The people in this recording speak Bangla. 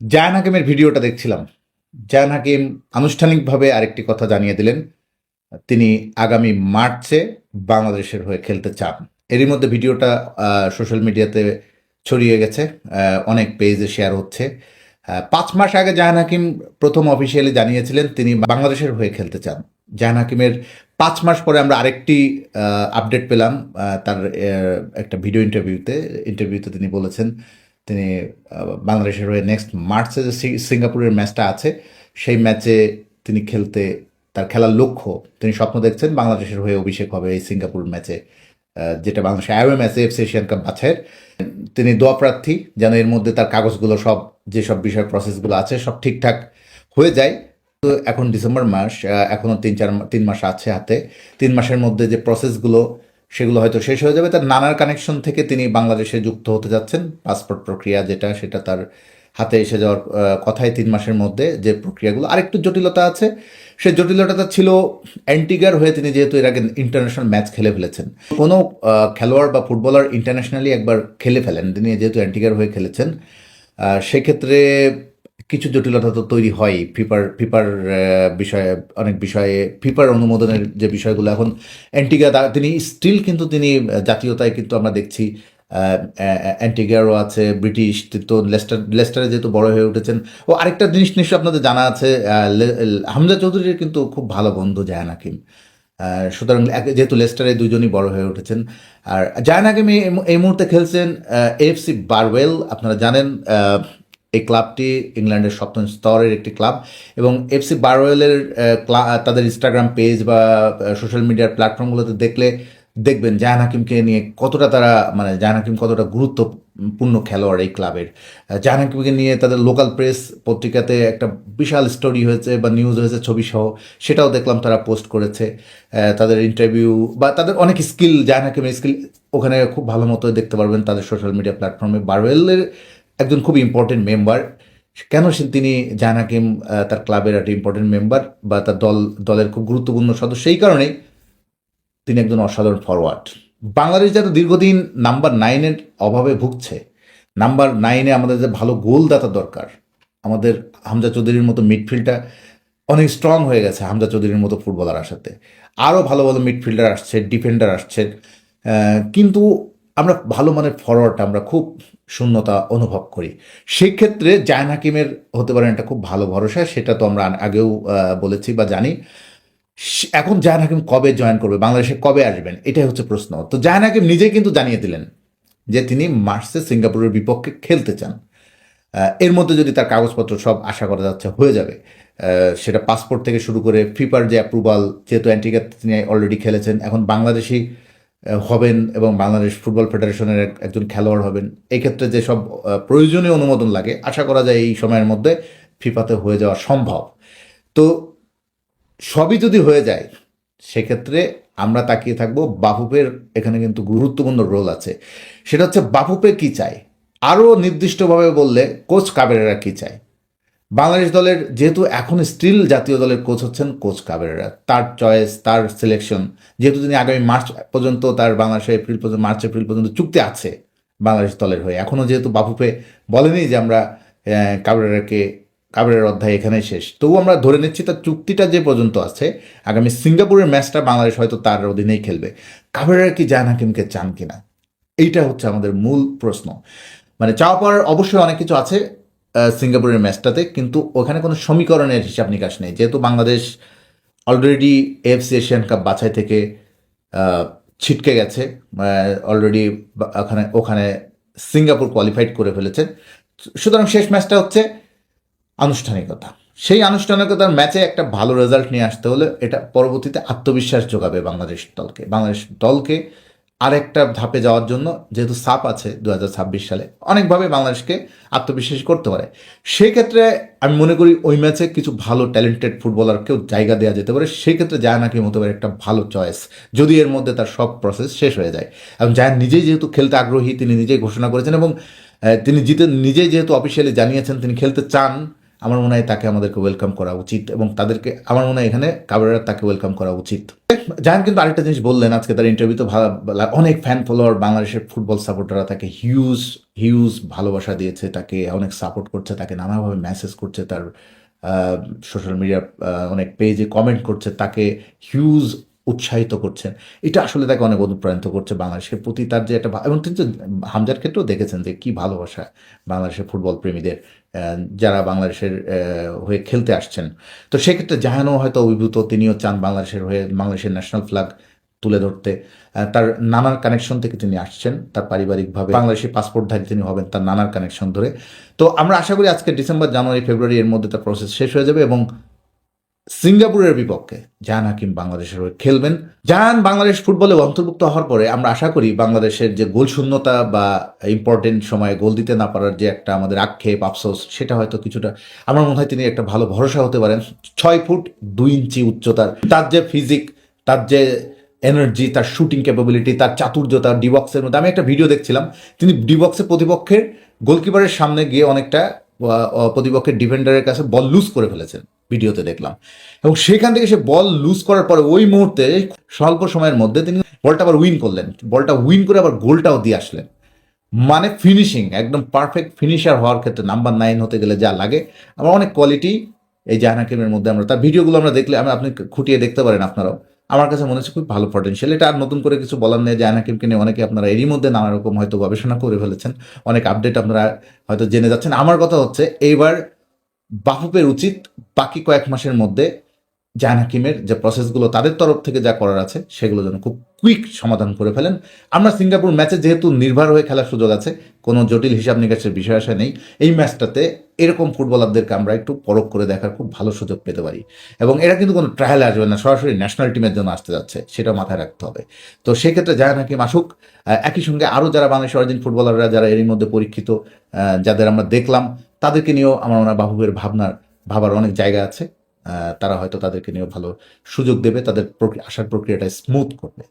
জায়ান হাকিমের ভিডিওটা দেখছিলাম। জায়ান হাকিম আনুষ্ঠানিকভাবে আরেকটি কথা জানিয়ে দিলেন। তিনি আগামী মার্চে বাংলাদেশের হয়ে খেলতে চান। এরই মধ্যে ভিডিওটা সোশ্যাল মিডিয়াতে ছড়িয়ে গেছে। অনেক পেজে শেয়ার হচ্ছে। পাঁচ মাস আগে জাহান হাকিম প্রথম অফিসিয়ালি জানিয়েছিলেন তিনি বাংলাদেশের হয়ে খেলতে চান। জাহান হাকিমের পাঁচ মাস পরে আমরা আরেকটি আপডেট পেলাম। তার একটা ভিডিও ইন্টারভিউতে ইন্টারভিউতে তিনি বলেছেন তিনি বাংলাদেশের হয়ে নেক্সট মার্চে যে সিঙ্গাপুরের ম্যাচটা আছে, সেই ম্যাচে তিনি খেলতে, তার খেলার লক্ষ্য, তিনি স্বপ্ন দেখছেন বাংলাদেশের হয়ে অভিষেক হবে এই সিঙ্গাপুর ম্যাচে যেটা বাংলাদেশ আইওএম ম্যাচে এফসি এশিয়ান কাপ বাছাইয়ের তিনি দোয়া প্রার্থী, যেন এর মধ্যে তার কাগজগুলো সব যেসব বিষয় প্রসেসগুলো আছে, সব ঠিকঠাক হয়ে যায়। তো এখন ডিসেম্বর মাস এখনও তিন, চার, তিন মাস আছে হাতে। তিন মাসের মধ্যে যে প্রসেসগুলো সেগুলো হয়তো শেষ হয়ে যাবে। তার নানার কানেকশন থেকে তিনি বাংলাদেশে যুক্ত হতে যাচ্ছেন। পাসপোর্ট প্রক্রিয়া যেটা, সেটা তার হাতে এসে যাওয়ার কথাই তিন মাসের মধ্যে যে প্রক্রিয়াগুলো। আরেকটু জটিলতা আছে। সেই জটিলতাটা ছিল অ্যান্টিগার হয়ে তিনি যেহেতু এর আগে ইন্টারন্যাশনাল ম্যাচ খেলে ফেলেছেন। কোনো খেলোয়াড় বা ফুটবলার ইন্টারন্যাশনালি একবার খেলে ফেলেন। তিনি যেহেতু অ্যান্টিগার হয়ে খেলেছেন। সেক্ষেত্রে কিছু জটিলতা তো তৈরি হয় ফিফার ফিফার বিষয়ে, অনেক বিষয়ে ফিফার অনুমোদনের যে বিষয়গুলো, এখন অ্যান্টিগা তিনি স্টিল কিন্তু তিনি জাতীয়তায় কিন্তু আমরা দেখছি অ্যান্টিগারও আছে ব্রিটিশ তো লেস্টার লেস্টারে যেহেতু বড় হয়ে উঠেছেন। ও আরেকটা জিনিস নিশ্চয়ই আপনাদের জানা আছে হামজা চৌধুরীর কিন্তু খুব ভালো বন্ধু জাহান হাকিম। সুতরাং যেহেতু লেস্টারে দুজনই বড় হয়ে উঠেছেন। আর জাহান হাকিম এই মুহূর্তে খেলছেন এফসি বারওয়েল আপনারা জানেন এই ক্লাবটি ইংল্যান্ডের সপ্তম স্তরের একটি ক্লাব এবং এফসি বারওয়েলের তাদের ইনস্টাগ্রাম পেজ বা সোশ্যাল মিডিয়ার প্ল্যাটফর্মগুলোতে দেখলে দেখবেন জাহান হাকিমকে নিয়ে কতটা তারা মানে জাহান হাকিম কতটা গুরুত্বপূর্ণ খেলোয়াড় এই ক্লাবের। জাহান হাকিমকে নিয়ে তাদের লোকাল প্রেস পত্রিকাতে একটা বিশাল স্টোরি হয়েছে বা নিউজ হয়েছে ছবি সহ সেটাও দেখলাম তারা পোস্ট করেছে। তাদের ইন্টারভিউ বা তাদের অনেক স্কিল জাহান হাকিমের স্কিল ওখানে খুব ভালো মতো দেখতে পারবেন তাদের সোশ্যাল মিডিয়া প্ল্যাটফর্মে বারওয়েলের একজন খুব ইম্পর্টেন্ট মেম্বার কেন তিনি জাহান হাকিম তার ক্লাবের একটা ইম্পর্টেন্ট মেম্বার বা তার দল, দলের খুব গুরুত্বপূর্ণ সদস্য, সেই কারণেই তিনি একজন অসাধারণ ফরওয়ার্ড বাংলাদেশ যাতে দীর্ঘদিন নাম্বার নাইনের অভাবে ভুগছে নাম্বার নাইনে আমাদের যে ভালো গোলদাতা দরকার, আমাদের হামজা চৌধুরীর মতো মিডফিল্ডটা অনেক স্ট্রং হয়ে গেছে হামজা চৌধুরীর মতো ফুটবলার আসাতে। আরও ভালো ভালো মিডফিল্ডার আসছে ডিফেন্ডার আসছে কিন্তু আমরা ভালো মানের ফরওয়ার্ড আমরা খুব শূন্যতা অনুভব করি। সেই ক্ষেত্রে জায়ন হাকিমের হতে পারেন একটা খুব ভালো ভরসা, সেটা তো আমরা আগেও বলেছি বা জানি। এখন জাহান হাকিম কবে জয়েন করবে, বাংলাদেশে কবে আসবেন, এটাই হচ্ছে প্রশ্ন। তো জাহান হাকিম নিজেই কিন্তু জানিয়ে দিলেন যে তিনি মার্চে সিঙ্গাপুরের বিপক্ষে খেলতে চান। এর মধ্যে যদি তার কাগজপত্র সব আশা করা যাচ্ছে হয়ে যাবে সেটা পাসপোর্ট থেকে শুরু করে ফিফার যে অ্যাপ্রুভাল যেহেতু অ্যান্টিকা তিনি অলরেডি খেলেছেন, এখন বাংলাদেশি হবেন এবং বাংলাদেশ ফুটবল ফেডারেশনের একজন খেলোয়াড় হবেন। এই ক্ষেত্রে যেসব প্রয়োজনীয় অনুমোদন লাগে, আশা করা যায় এই সময়ের মধ্যে ফিফাতে হয়ে যাওয়া সম্ভব। তো সবই যদি হয়ে যায়, সেক্ষেত্রে আমরা তাকিয়ে থাকব বাফুপের এখানে কিন্তু গুরুত্বপূর্ণ রোল আছে। সেটা হচ্ছে বাফুপে কি চায়? আরও নির্দিষ্টভাবে বললে কোচ কাবেরেরা কি চায়? বাংলাদেশ দলের যেহেতু এখন স্টিল জাতীয় দলের কোচ হচ্ছেন কোচ কাবেরেরা। তার চয়েস তার সিলেকশন যেহেতু তিনি আগামী মার্চ পর্যন্ত তার বাংলাদেশে এপ্রিল পর্যন্ত মার্চ এপ্রিল পর্যন্ত চুক্তি আছে বাংলাদেশ দলের হয়ে। এখনও যেহেতু বাফুপে বলেনি যে আমরা আহ, কাবেরেরাকে কাবেরের অধ্যায় এখানেই শেষ। তবু আমরা ধরে নিচ্ছি তার চুক্তিটা যে পর্যন্ত আছে আগামী সিঙ্গাপুরের ম্যাচটা বাংলাদেশ হয়তো তার অধীনেই খেলবে। কাবেরেরা কি জান হাকিমকে চান কিনা? এইটা হচ্ছে আমাদের মূল প্রশ্ন। মানে চাওয়া পাওয়ার অবশ্যই অনেক কিছু আছে সিঙ্গাপুরের ম্যাচটাতে, কিন্তু ওখানে কোনো সমীকরণের হিসাব নিকাশ নেই। যেহেতু Bangladesh already FC Asian Cup বাছাই থেকে ছিটকে গেছে অলরেডি ওখানে ওখানে সিঙ্গাপুর কোয়ালিফাইড করে ফেলেছে। সুতরাং শেষ ম্যাচটা হচ্ছে আনুষ্ঠানিকতা। সেই আনুষ্ঠানিকতার ম্যাচে একটা ভালো রেজাল্ট নিয়ে আসতে হলে এটা পরবর্তীতে আত্মবিশ্বাস যোগাবে বাংলাদেশ দলকে বাংলাদেশ দলকে আরেকটা ধাপে যাওয়ার জন্য যেহেতু সাপ আছে দু হাজার ছাব্বিশ সালে, অনেকভাবে বাংলাদেশকে আত্মবিশ্বাসী করতে পারে। সেক্ষেত্রে আমি মনে করি ওই ম্যাচে কিছু ভালো ট্যালেন্টেড ফুটবলারকেও জায়গা দেওয়া যেতে পারে। সেক্ষেত্রে জায়ান হাকিম হতে পারে একটা ভালো চয়েস যদি এর মধ্যে তার সব প্রসেস শেষ হয়ে যায়। এবং জায়ান নিজেই যেহেতু খেলতে আগ্রহী, তিনি নিজেই ঘোষণা করেছেন এবং তিনি জিতে নিজেই যেহেতু অফিসিয়ালি জানিয়েছেন তিনি খেলতে চান আমার মনে হয় তাকে আমাদেরকে ওয়েলকাম করা উচিত এবং তাদেরকে, আমার মনে হয় এখানে কাবেরার তাকে ওয়েলকাম করা উচিত। জাহান কিন্তু আরেকটা জিনিস বললেন আজকে তার ইন্টারভিউতে ভালো অনেক ফ্যান ফলোয়ার বাংলাদেশের ফুটবল সাপোর্টাররা তাকে হিউজ হিউজ ভালোবাসা দিয়েছে, তাকে অনেক সাপোর্ট করছে, তাকে নানাভাবে মেসেজ করছে, তার সোশ্যাল মিডিয়া অনেক পেজে কমেন্ট করছে, তাকে হিউজ উৎসাহিত করছেন। এটা আসলে তাকে অনেক অনুপ্রাণিত করছে বাংলাদেশের প্রতি তার যে একটা এবং তিনি হামজার ক্ষেত্রেও দেখেছেন যে কী ভালোবাসা বাংলাদেশের ফুটবল প্রেমীদের যারা বাংলাদেশের হয়ে খেলতে আসছেন। তো সেক্ষেত্রে জাহানও হয়তো অভিভূত, তিনিও চান বাংলাদেশের হয়ে বাংলাদেশের ন্যাশনাল ফ্ল্যাগ তুলে ধরতে। তার নানার কানেকশন থেকে তিনি আসছেন, তার পারিবারিকভাবে বাংলাদেশি পাসপোর্টধারী তিনি হবেন তার নানার কানেকশন ধরে। তো আমরা আশা করি আজকে ডিসেম্বর জানুয়ারি ফেব্রুয়ারি এর মধ্যে তার প্রসেস শেষ হয়ে যাবে এবং সিঙ্গাপুরের বিপক্ষে। জাহান হাকিম বাংলাদেশের হয়ে খেলবেন। জাহান বাংলাদেশ ফুটবলে অন্তর্ভুক্ত হওয়ার পরে আমরা আশা করি বাংলাদেশের যে গোল শূন্যতা বা ইম্পর্টেন্ট সময়ে গোল দিতে না পারার যে একটা আমাদের আক্ষেপ, আফসোস, সেটা হয়তো কিছুটা আমার মনে হয় তিনি একটা ভালো ভরসা হতে পারেন। ছয় ফুট দুই ইঞ্চি উচ্চতার, তার যে ফিজিক তার যে এনার্জি তার শুটিং ক্যাপাবিলিটি তার চাতুর্য তার ডিবক্সের মধ্যে, আমি একটা ভিডিও দেখছিলাম। তিনি ডিবক্সে প্রতিপক্ষের গোলকিপারের সামনে গিয়ে অনেকটা প্রতিপক্ষের ডিফেন্ডারের কাছে বল লুজ করে ফেলেছেন, ভিডিওতে দেখলাম। এবং সেখান থেকে সে বল লুজ করার পরে ওই মুহূর্তে স্বল্প সময়ের মধ্যে তিনি বলটা আবার উইন করলেন। বলটা উইন করে আবার গোলটাও দিয়ে আসলেন। মানে ফিনিশিং একদম পারফেক্ট ফিনিশার হওয়ার ক্ষেত্রে নাম্বার নাইন হতে গেলে যা লাগে আমার অনেক কোয়ালিটি এই জাহান হাকিমের মধ্যে আমরা তার ভিডিওগুলো আমরা দেখলে আপনি খুঁটিয়ে দেখতে পারেন আপনারাও। আমার কাছে মনে হচ্ছে খুব ভালো পটেন্সিয়াল এটা আর নতুন করে কিছু বলার নেই জায়না কিমকে নিয়ে অনেকে আপনারা এরই মধ্যে নানা রকম হয়তো গবেষণা করে ফেলেছেন। অনেক আপডেট আপনারা হয়তো জেনে যাচ্ছেন। আমার কথা হচ্ছে, এইবার বাফুপের উচিত বাকি কয়েক মাসের মধ্যে জায়না কিমের যে প্রসেসগুলো তাদের তরফ থেকে যা করার আছে, সেগুলো যেন খুব কুইক সমাধান করে ফেলেন। আমরা সিঙ্গাপুর ম্যাচে যেহেতু নির্ভর হয়ে খেলার সুযোগ আছে, কোনো জটিল হিসাব নিকাশের বিষয় আসা নেই। এই ম্যাচটাতে এরকম ফুটবলারদেরকে আমরা একটু পরখ করে দেখার খুব ভালো সুযোগ পেতে পারি। এবং এরা কিন্তু কোনো ট্রায়ালে আসবে না, সরাসরি ন্যাশনাল টিমের জন্য আসতে যাচ্ছে, সেটা মাথায় রাখতে হবে। তো সেক্ষেত্রে জাহান হাকিম আসুক একই সঙ্গে আরও যারা বাংলাদেশের অরিজিন ফুটবলাররা যারা এরই মধ্যে পরীক্ষিত যাদের আমরা দেখলাম, তাদেরকে নিয়েও আমার হয় বাহুবের ভাবনার, ভাবার অনেক জায়গা আছে। তারা হয়তো তাদেরকে নিয়েও ভালো সুযোগ দেবে, তাদের আসার প্রক্রিয়াটা স্মুথ করবে।